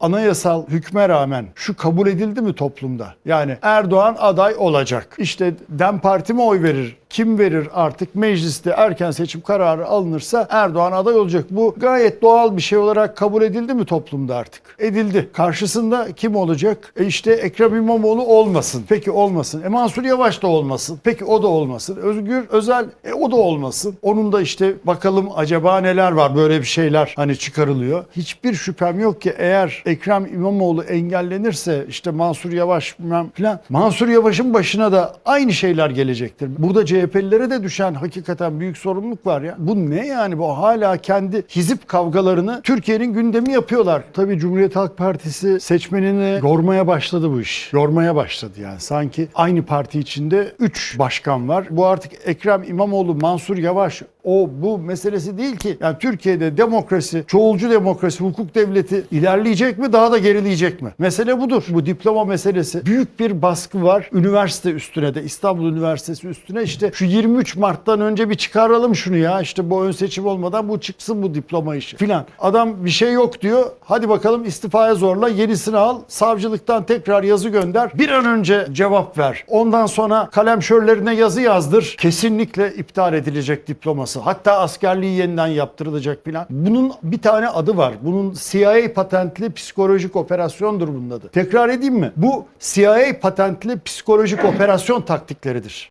Anayasal hükme rağmen şu kabul edildi mi toplumda? Yani Erdoğan aday olacak. İşte DEM Parti mi oy verir? Kim verir artık mecliste erken seçim kararı alınırsa Erdoğan aday olacak. Bu gayet doğal bir şey olarak kabul edildi mi toplumda artık? Edildi. Karşısında kim olacak? E işte Ekrem İmamoğlu olmasın. Peki olmasın. E Mansur Yavaş da olmasın. Peki o da olmasın. Özgür Özel e o da olmasın. Onun da işte bakalım acaba neler var böyle bir şeyler hani çıkarılıyor. Hiçbir şüphem yok ki eğer Ekrem İmamoğlu engellenirse işte Mansur Yavaş filan Mansur Yavaş'ın başına da aynı şeyler gelecektir. Burada CHP'lilere de düşen hakikaten büyük sorumluluk var ya. Bu ne yani bu hala kendi hizip kavgalarını Türkiye'nin gündemi yapıyorlar. Tabii Cumhuriyet Halk Partisi seçmenini yormaya başladı bu iş. Yormaya başladı yani. Sanki aynı parti içinde 3 başkan var. Bu artık Ekrem İmamoğlu, Mansur Yavaş o bu meselesi değil ki. Yani Türkiye'de demokrasi, çoğulcu demokrasi, hukuk devleti ilerleyecek mi daha da gerileyecek mi? Mesele budur. Bu diploma meselesi. Büyük bir baskı var üniversite üstüne de İstanbul Üniversitesi üstüne işte şu 23 Mart'tan önce bir çıkaralım şunu ya. İşte bu ön seçim olmadan bu çıksın bu diploma işi filan. Adam bir şey yok diyor. Hadi bakalım istifaya zorla yenisini al. Savcılıktan tekrar yazı gönder. Bir an önce cevap ver. Ondan sonra kalemşörlerine yazı yazdır. Kesinlikle iptal edilecek diploması. Hatta askerliği yeniden yaptırılacak filan. Bunun bir tane adı var. Bunun CIA patentli psikolojik operasyondur bunun adı. Tekrar edeyim mi? Bu CIA patentli psikolojik operasyon taktikleridir.